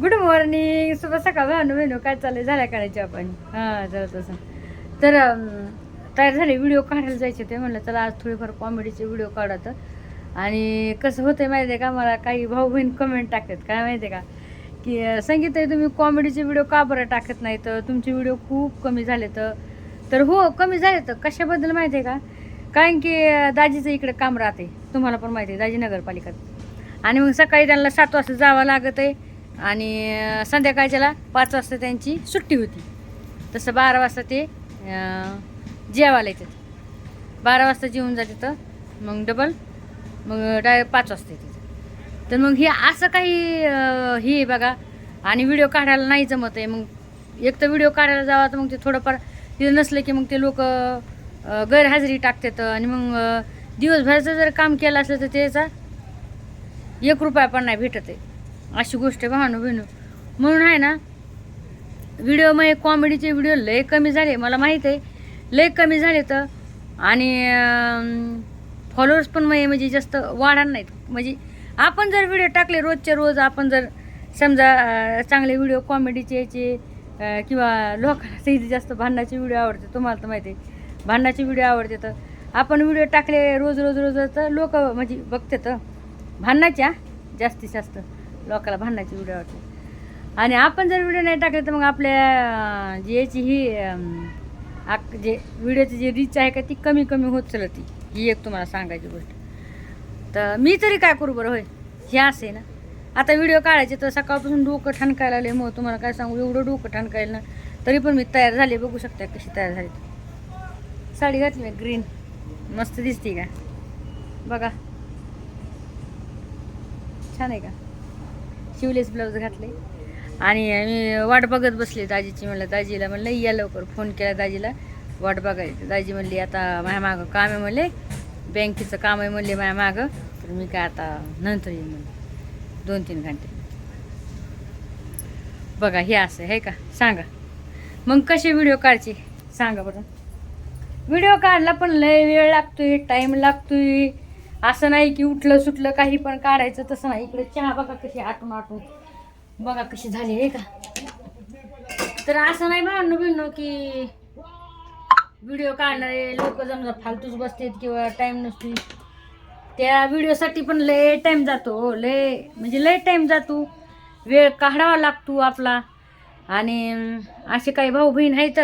Good morning शुभ सकाळ भानू बहिणू काय चाललंय? झाल्या काढायची आपण. हां जरा तसं. तर तयार झाले. व्हिडिओ काढायला जायचे ते म्हणलं चला आज थोडीफार कॉमेडीचे व्हिडिओ काढत आणि कसं होतंय माहिती आहे का? मला काही भाऊ बहीण कमेंट टाकतात. काय माहिती आहे का? की संगीत आहे तुम्ही कॉमेडीचे व्हिडिओ का बरं टाकत नाही? तर तुमचे व्हिडिओ खूप कमी झाले तर. तर हो कमी झाले तर. कशाबद्दल माहिती आहे का? कारण की दाजीचं इकडे काम राहते. तुम्हाला पण माहिती आहे दाजी नगरपालिकात. आणि मग सकाळी त्यांना सात वाजता जावं लागत आहे आणि संध्याकाळच्याला पाच वाजता त्यांची सुट्टी होती. तसं बारा वाजता ते जेवायला येतात. बारा वाजता जेवून जाते तर मग डबल मग डाय पाच वाजता येते. तर मग हे असं काही हे आहे बघा. आणि व्हिडिओ काढायला नाही जमत आहे. मग एक तर व्हिडिओ काढायला जावा तर मग ते थोडंफार तिथं नसलं की मग ते लोक गैरहजेरी टाकतात आणि मग दिवसभराचं जर काम केलं असलं तर त्याचा एक रुपया पण नाही भेटत आहे. अशी गोष्ट आहे भावानो बहिणू म्हणून आहे ना व्हिडिओमध्ये कॉमेडीचे व्हिडिओ लय कमी झाले मला माहीत आहे. लय कमी झाले तर आणि फॉलोअर्स पण मग म्हणजे जास्त वाढणार नाहीत. म्हणजे आपण जर व्हिडिओ टाकले रोजचे रोज आपण जर समजा चांगले व्हिडिओ कॉमेडीचे याचे किंवा लोकांना इथे जास्त भांडणाचे व्हिडिओ आवडते तुम्हाला तर माहिती आहे. भांडणाचे व्हिडिओ आवडते तर आपण व्हिडिओ टाकले रोज रोज रोज तर लोक म्हणजे बघते तर भांडणाच्या जास्तीत जास्त. लोकांना भांडायची व्हिडिओ आवडते. आणि आपण जर व्हिडिओ नाही टाकले तर मग आपल्या जी याची ही आक जे व्हिडिओची जी रीच आहे का ती कमी कमी होत चालती. ही एक तुम्हाला सांगायची गोष्ट. तर मी तरी काय करू बरं होय? हे असे ना. आता व्हिडिओ काढायचे तर सकाळपासून डोकं ठणकायला लागले. मग तुम्हाला काय सांगू? एवढं डोकं ठणकायला ना तरी पण मी तयार झाले. बघू शकता कशी तयार झाली. साडी घातली मी ग्रीन मस्त दिसते का? बघा. छान आहे का? शिवलेस ब्लाऊज घातले. आणि मी वाट बघत बसले दाजीची म्हणलं दाजीला म्हणलं या लवकर फोन केला दाजीला. वाट बघायची. दाजी म्हणली आता माझ्या मागं काम आहे म्हणले. बँकेचं काम आहे म्हणले माझ्या मागं. तर मी काय आता नंतर येईन म्हणले. दोन तीन घंटे. बघा हे असं आहे का? सांगा. मग कसे व्हिडिओ काढचे? सांगा बरं. व्हिडिओ काढला पण लय वेळ लागतोय टाईम लागतोय. असं नाही की उठलं सुटलं काही पण काढायचं तसं नाही. इकडे चहा बघा कशी आटून आटून. बघा कशी झाली आहे का? तर असं नाही भांडणं बिरणं की व्हिडिओ काढणारे लोक जमजा फालतूच बसतात किंवा टाईम नसतो त्या व्हिडिओसाठी पण लय टाईम जातो हो, लय म्हणजे लय टाईम जातो. वेळ काढावा लागतो आपला. आणि असे काही भाऊ बहीण आहेत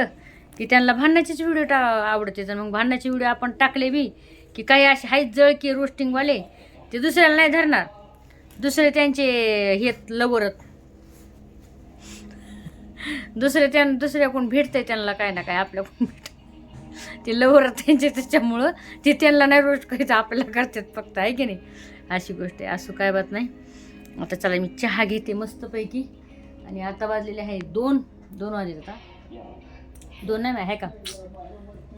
की त्यांना भांडण्याचेच व्हिडिओ टा आवडते तर मग भांडण्याचे व्हिडिओ आपण टाकले बी की काही असे आहेत जळकी रोस्टिंगवाले ते दुसऱ्याला नाही धरणार. दुसरे त्यांचे हे लवरत दुसरे त्या दुसऱ्या कोण भेटते त्यांना काय ना काय आपल्या कोण भेट ते लवरत त्यांचे त्याच्यामुळं ते त्यांना नाही रोस्ट करायचं आपल्याला करतात फक्त आहे की नाही? अशी गोष्ट आहे असं काय बात नाही. आता चला मी चहा घेते मस्तपैकी. आणि आता वाजलेले आहे दोन दोन वाजले आता. दोन नाही आहे का?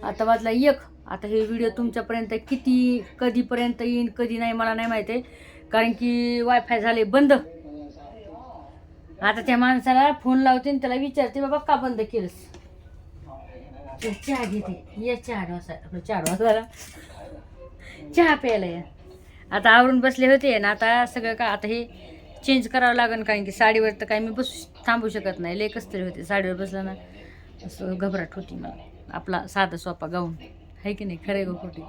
आता वाजला एक. आता हे व्हिडिओ तुमच्यापर्यंत किती कधीपर्यंत येईन कधी नाही मला नाही माहिती आहे. कारण की वायफाय झाले बंद. आता त्या माणसाला फोन लावते आणि त्याला विचारते बाबा का बंद केलंस? चहा घेते ये चहा वाजता आपलं चार वाजता चहा प्यायला या. आता आवरून बसले होते ना आता सगळं का आता हे चेंज करावं लागेल कारण की साडीवर तर काही मी बसू थांबू शकत नाही. लेकच तरी होते साडीवर बसलं ना. असं घबराट होती मला. आपला साधा सोपा गाऊन. आहे की नाही? खरे गो खोटी.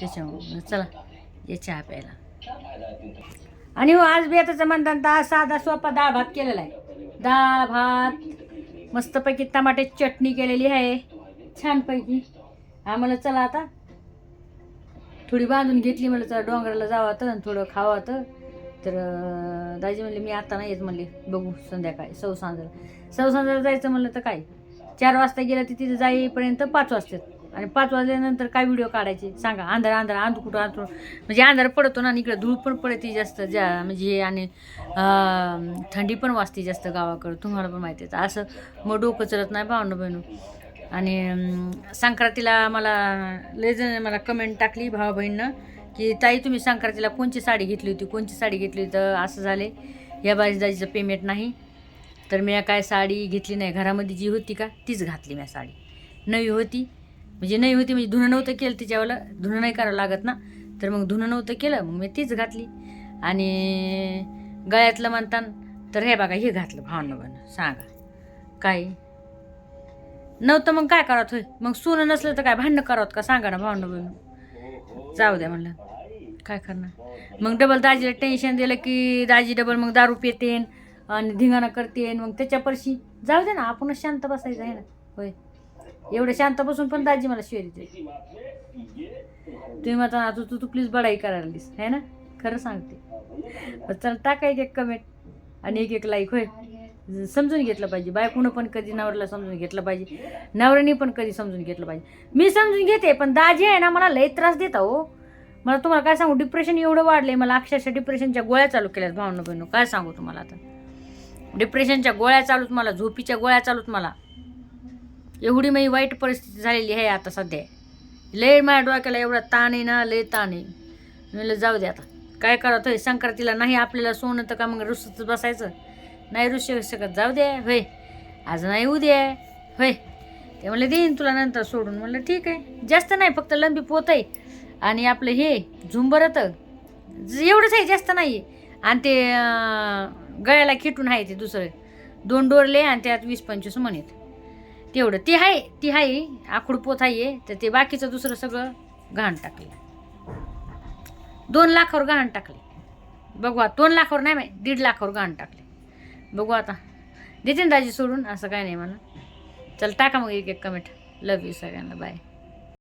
त्याच्यामुळं चला ये चहा प्यायला. आणि हो आज बेताचं म्हणतात दहा साधा सोपा डाळ भात केलेला आहे. डाळ भात मस्तपैकी टमाटे चटणी केलेली आहे. छानपैकी. आम्हाला चला आता. थोडी बांधून घेतली म्हणलं चला डोंगराला जावं तर थोडं खावं तर तर दाजी म्हणले मी आता नाही येत म्हणले. बघू संध्याकाळी. सौ सांजर सौ सांजर जायचं म्हणलं तर काय? चार वाजता गेलं तर तिथे जाईपर्यंत पाच वाजतात. आणि पाच वाजल्यानंतर काय व्हिडिओ काढायचे? सांगा. अंधार अंधार अंध कुठं अंधर म्हणजे अंधार पडतो ना आणि इकडं धूळ पण पडते जास्त. ज्या म्हणजे आणि थंडी पण वाजते जास्त गावाकडं. तुम्हाला पण माहिती आहे. असं मग डोकं चलत नाही भावनं बहिणू आणि संक्रांतीला मला लेजन मला कमेंट टाकली भावा बहिणनं की ताई तुम्ही संक्रांतीला कोणची साडी घेतली होती? कोणची साडी घेतली तर असं झाले. या बाजीदाजीचं पेमेंट नाही. तर मी काय साडी घेतली नाही. घरामध्ये जी होती का तीच घातली मी साडी. नवी होती. म्हणजे नवी होती म्हणजे धुणं नव्हतं केलं तिच्यावाला. धुणं नाही करावं लागत ना. तर मग धुणं नव्हतं केलं मग मी तीच घातली. आणि गळ्यातलं म्हणतान तर हे बघा हे घातलं भावनं बन सांगा. काय? नव्हतं मग काय करावं होय? मग सोनं नसलं तर काय भांडणं करावं का? सांगा ना भावनं बन जाऊ द्या म्हणलं. काय करणार? मग डबल दाजीला टेन्शन दिलं की दाजी डबल मग दारू पितेन. आणि धिंगाणा करते मग त्याच्या परशी जाऊ दे ना आपणच शांत बसायचं आहे ना. होय. एवढं शांत बसून पण दाजी मला शिवाय देते. तुम्ही म्हणता आता तू तू प्लीज बडाई करायला है ना? खरं सांगते. चल टाका एक एक कमेंट आणि एक एक लाईक होय. समजून घेतलं पाहिजे. बायकोनं पण कधी नवऱ्याला समजून घेतलं पाहिजे. नवऱ्याने पण कधी समजून घेतलं पाहिजे. मी समजून घेते पण दाजी आहे ना मला लय त्रास देता हो. मला तुम्हाला काय सांगू डिप्रेशन एवढं वाढलंय मला अक्षरशः डिप्रेशनच्या गोळ्या चालू केल्यात भावना बहिणू काय सांगू तुम्हाला आता? डिप्रेशनच्या गोळ्या चालूत मला झोपीच्या गोळ्या चालूत मला. एवढी मी वाईट परिस्थिती झालेली आहे आता सध्या. लय माझ्या डोक्याला एवढा ताण आहे ना लय ताण आहे. म्हणलं जाऊ दे आता. काय करत होय संक्रांतीला नाही आपल्याला सोनं तर का मग रुसत बसायचं? नाही रुसू शकत. जाऊ दे होय. आज नाही उद्या होय. ते म्हणलं देईन तुला नंतर सोडून. म्हणलं ठीक आहे. जास्त नाही फक्त लंबी पोत आहे. आणि आपलं हे झुंबरत एवढंच आहे जास्त नाही आहे आणि ते गळ्याला खिटून आहे ते दुसरं. दोन डोरले आणि त्यात वीस पंचवीस म्हणत तेवढं. ती आहे ती आहे. आखूड पोत आहे. तर ते बाकीचं दुसरं सगळं घाण टाकलं. दोन लाखावर घाण टाकले. बघू आता दोन लाखावर नाही माहिती दीड लाखावर घाण टाकले. बघू आता. देते ना दाजी सोडून असं काय नाही म्हणा. चल टाका मग एक एक कमेंट लव यू सगळ्यांना. बाय